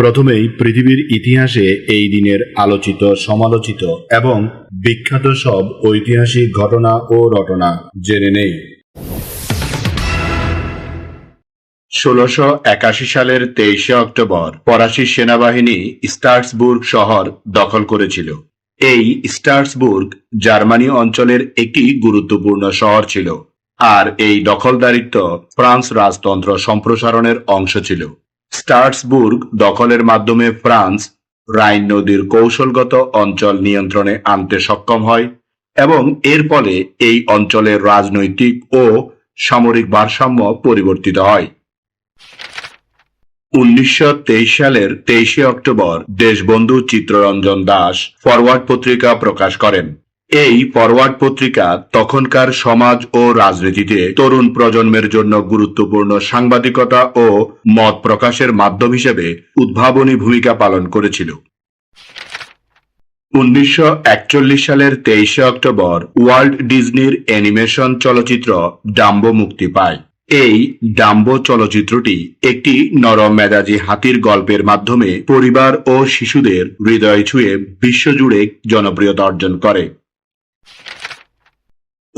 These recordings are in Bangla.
প্রথমেই পৃথিবীর ইতিহাসে এই দিনের আলোচিত, সমালোচিত এবং বিখ্যাত সব ঐতিহাসিক ঘটনা ও রটনা জেনে নেই। ষোলশো একাশি সালের তেইশে অক্টোবর ফরাসি সেনাবাহিনী স্টার্সবুর্গ শহর দখল করেছিল। এই স্টার্সবুর্গ জার্মানি অঞ্চলের একটি গুরুত্বপূর্ণ শহর ছিল, আর এই দখলদারিত্ব ফ্রান্স রাজতন্ত্র সম্প্রসারণের অংশ ছিল। স্টার্সবুর্গ দখলের মাধ্যমে ফ্রান্স রাইন নদীর কৌশলগত অঞ্চল নিয়ন্ত্রণে আনতে সক্ষম হয় এবং এর ফলে এই অঞ্চলের রাজনৈতিক ও সামরিক ভারসাম্য পরিবর্তিত হয়। উনিশশো তেইশ সালের তেইশে অক্টোবর দেশবন্ধু চিত্ররঞ্জন দাস ফরওয়ার্ড পত্রিকা প্রকাশ করেন। এই ফরওয়ার্ড পত্রিকা তখনকার সমাজ ও রাজনীতিতে তরুণ প্রজন্মের জন্য গুরুত্বপূর্ণ সাংবাদিকতা ও মত প্রকাশের মাধ্যম হিসেবে উদ্ভাবনী ভূমিকা পালন করেছিল। উনিশশো একচল্লিশ সালের তেইশে অক্টোবর ওয়ার্ল্ড ডিজনির অ্যানিমেশন চলচ্চিত্র ডাম্বো মুক্তি পায়। এই ডাম্বো চলচ্চিত্রটি একটি নরম মেজাজি হাতির গল্পের মাধ্যমে পরিবার ও শিশুদের হৃদয় ছুঁয়ে বিশ্বজুড়ে জনপ্রিয়তা অর্জন করে।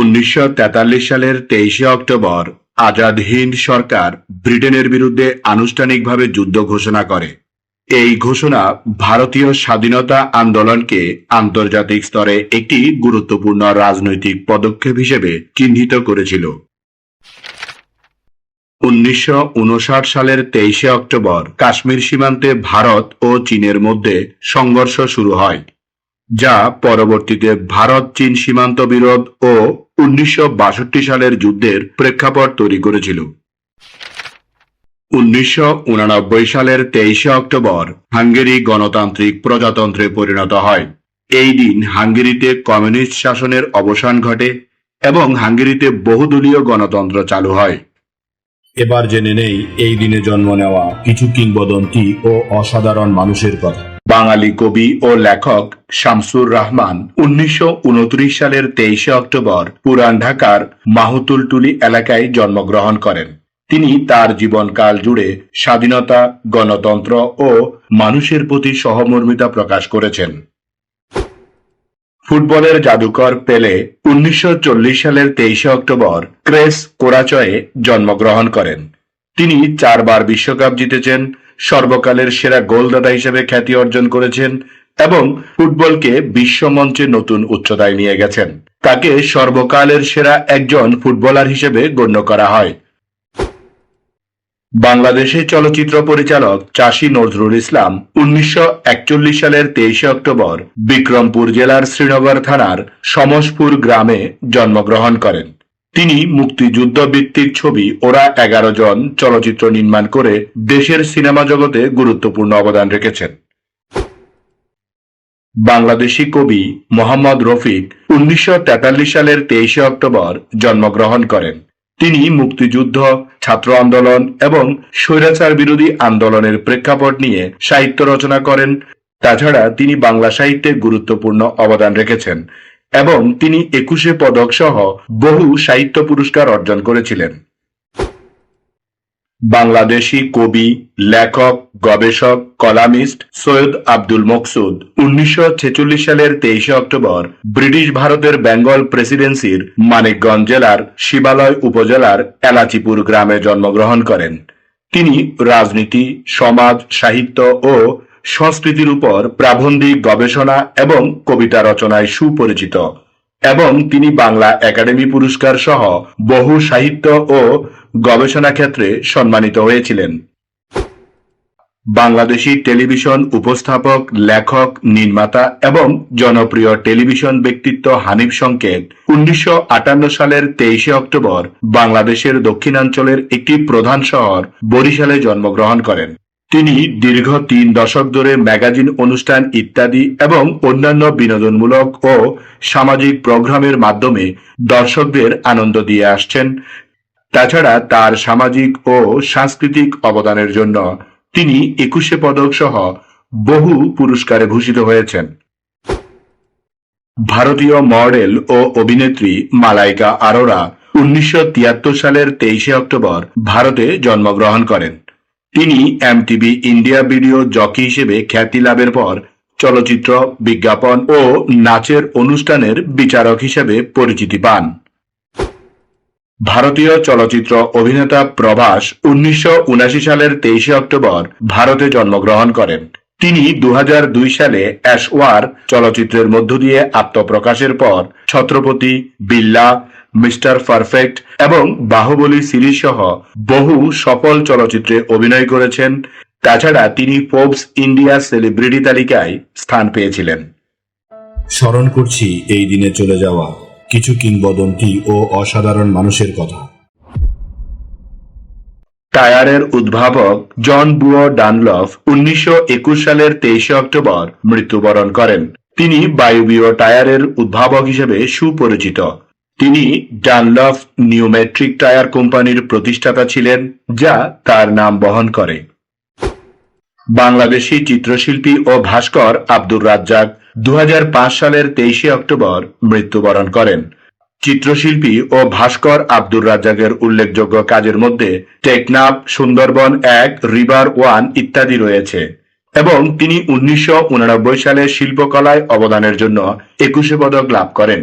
উনিশশো তেতাল্লিশ সালের তেইশে অক্টোবর আজাদ হিন্দ সরকার ব্রিটেনের বিরুদ্ধে আনুষ্ঠানিকভাবে যুদ্ধ ঘোষণা করে। এই ঘোষণা ভারতীয় স্বাধীনতা আন্দোলনকে আন্তর্জাতিক স্তরে একটি গুরুত্বপূর্ণ রাজনৈতিক পদক্ষেপ হিসেবে চিহ্নিত করেছিল। উনিশশো উনষাট সালের তেইশে অক্টোবর কাশ্মীর সীমান্তে ভারত ও চীনের মধ্যে সংঘর্ষ শুরু হয়, যা পরবর্তীতে ভারত চীন সীমান্ত বিরোধ ও উনিশশো বাষট্টি সালের যুদ্ধের প্রেক্ষাপট তৈরি করেছিল। উনিশশো সালের তেইশে অক্টোবর হাঙ্গেরি গণতান্ত্রিক প্রজাতন্ত্রে পরিণত হয়। এই দিন হাঙ্গেরিতে কমিউনিস্ট শাসনের অবসান ঘটে এবং হাঙ্গেরিতে বহুদলীয় গণতন্ত্র চালু হয়। এবার জেনে নেই এই দিনে জন্ম নেওয়া কিছু কিংবদন্তি ও অসাধারণ মানুষের কথা। বাঙালি কবি ও লেখক শামসুর রহমান উনিশশো উনত্রিশ সালের তেইশে অক্টোবর পুরান ঢাকার মাহুতুলটুলি এলাকায় জন্মগ্রহণ করেন। তিনি তার জীবনকাল জুড়ে স্বাধীনতা, গণতন্ত্র ও মানুষের প্রতি সহমর্মিতা প্রকাশ করেছেন। ফুটবলের জাদুকর পেলে উনিশশো চল্লিশ সালের তেইশে অক্টোবর ক্রেস কোরাচয়ে জন্মগ্রহণ করেন। তিনি চারবার বিশ্বকাপ জিতেছেন সর্বকালের সেরা গোলদাতা হিসেবে খ্যাতি অর্জন করেছেন এবং ফুটবলকে বিশ্বমঞ্চে নতুন উচ্চতায় নিয়ে গেছেন। তাকে সর্বকালের সেরা একজন ফুটবলার হিসেবে গণ্য করা হয়। বাংলাদেশের চলচ্চিত্র পরিচালক চাষী নজরুল ইসলাম উনিশশো একচল্লিশ সালের তেইশে অক্টোবর বিক্রমপুর জেলার শ্রীনগর থানার সমসপুর গ্রামে জন্মগ্রহণ করেন। তিনি মুক্তিযুদ্ধ ভিত্তিক ছবি ওরা এগারো জন চলচ্চিত্র নির্মাণ করে দেশের সিনেমা জগতে গুরুত্বপূর্ণ অবদান রেখেছেন। বাংলাদেশি কবি মোহাম্মদ রফিক উনিশশো তেতাল্লিশ সালের তেইশে অক্টোবর জন্মগ্রহণ করেন। তিনি মুক্তিযুদ্ধ, ছাত্র আন্দোলন এবং স্বৈরাচার বিরোধী আন্দোলনের প্রেক্ষাপট নিয়ে সাহিত্য রচনা করেন। তাছাড়া তিনি বাংলা সাহিত্যে গুরুত্বপূর্ণ অবদান রেখেছেন। এবং তিনি একুশে পদক সহ বহু সাহিত্য পুরস্কার অর্জন করেছিলেন। বাংলাদেশি কবি, লেখক, গবেষক, কলামিস্ট সৈয়দ আব্দুল মকসুদ উনিশশো ছেচল্লিশ সালের তেইশে অক্টোবর ব্রিটিশ ভারতের বেঙ্গল প্রেসিডেন্সির মানিকগঞ্জ জেলার শিবালয় উপজেলার এলাচিপুর গ্রামে জন্মগ্রহণ করেন। তিনি রাজনীতি, সমাজ, সাহিত্য ও সংস্কৃতির উপর প্রাবন্ধিক গবেষণা এবং কবিতা রচনায় সুপরিচিত, এবং তিনি বাংলা একাডেমি পুরস্কার সহ বহু সাহিত্য ও গবেষণা ক্ষেত্রে সম্মানিত হয়েছিলেন। বাংলাদেশি টেলিভিশন উপস্থাপক, লেখক, নির্মাতা এবং জনপ্রিয় টেলিভিশন ব্যক্তিত্ব হানিফ সংকেত উনিশশো আটান্ন সালের তেইশে অক্টোবর বাংলাদেশের দক্ষিণাঞ্চলের একটি প্রধান শহর বরিশালে জন্মগ্রহণ করেন। তিনি দীর্ঘ তিন দশক ধরে ম্যাগাজিন অনুষ্ঠান ইত্যাদি এবং অন্যান্য বিনোদনমূলক ও সামাজিক প্রোগ্রামের মাধ্যমে দর্শকদের আনন্দ দিয়ে আসছেন। তাছাড়া তার সামাজিক ও সাংস্কৃতিক অবদানের জন্য তিনি একুশে পদক সহ বহু পুরস্কারে ভূষিত হয়েছেন। ভারতীয় মডেল ও অভিনেত্রী মালাইকা আরোরা উনিশশো তিয়াত্তর সালের তেইশে অক্টোবর ভারতে জন্মগ্রহণ করেন। তিনি এমটিভি ইন্ডিয়া ভিডিও জকি হিসেবে খ্যাতি লাভের পর চলচ্চিত্র, বিজ্ঞাপন ও নাচের অনুষ্ঠানের বিচারক হিসেবে পরিচিতি পান। ভারতীয় চলচ্চিত্র অভিনেতা প্রভাস উনিশশো সালের তেইশে অক্টোবর ভারতে জন্মগ্রহণ করেন। তিনি দু হাজার দুই সালে অ্যাশওয়ার চলচ্চিত্রের মধ্য দিয়ে আত্মপ্রকাশের পর ছত্রপতি, বিল্লা মিস্টার পারফেক্ট এবং বাহুবলী সিরিজ সহ বহু সফল চলচ্চিত্রে অভিনয় করেছেন। তাছাড়া তিনি ফোর্বস ইন্ডিয়া সেলিব্রিটি তালিকায় স্থান পেয়েছিলেন। স্মরণ করছি এই দিনে চলে যাওয়া কিছু কিংবদন্তি ও অসাধারণ মানুষের কথা। টায়ারের উদ্ভাবক জন বুয়ো ডানলফ উনিশশো একুশ সালের তেইশে অক্টোবর মৃত্যুবরণ করেন। তিনি বায়ুবীয় টায়ারের উদ্ভাবক হিসেবে সুপরিচিত। তিনি ডানলফ নিউমেট্রিক টায়ার কোম্পানির প্রতিষ্ঠাতা ছিলেন, যা তার নাম বহন করে। বাংলাদেশি চিত্রশিল্পী ও ভাস্কর আব্দুর রাজ্জাক দু হাজার পাঁচ সালের তেইশে অক্টোবর মৃত্যুবরণ করেন। চিত্রশিল্পী ও ভাস্কর আব্দুর রাজ্জাকের উল্লেখযোগ্য কাজের মধ্যে টেকনাফ, সুন্দরবন এক, রিভার ওয়ান ইত্যাদি রয়েছে এবং তিনি উনিশশো সালে শিল্পকলায় অবদানের জন্য একুশে পদক লাভ করেন।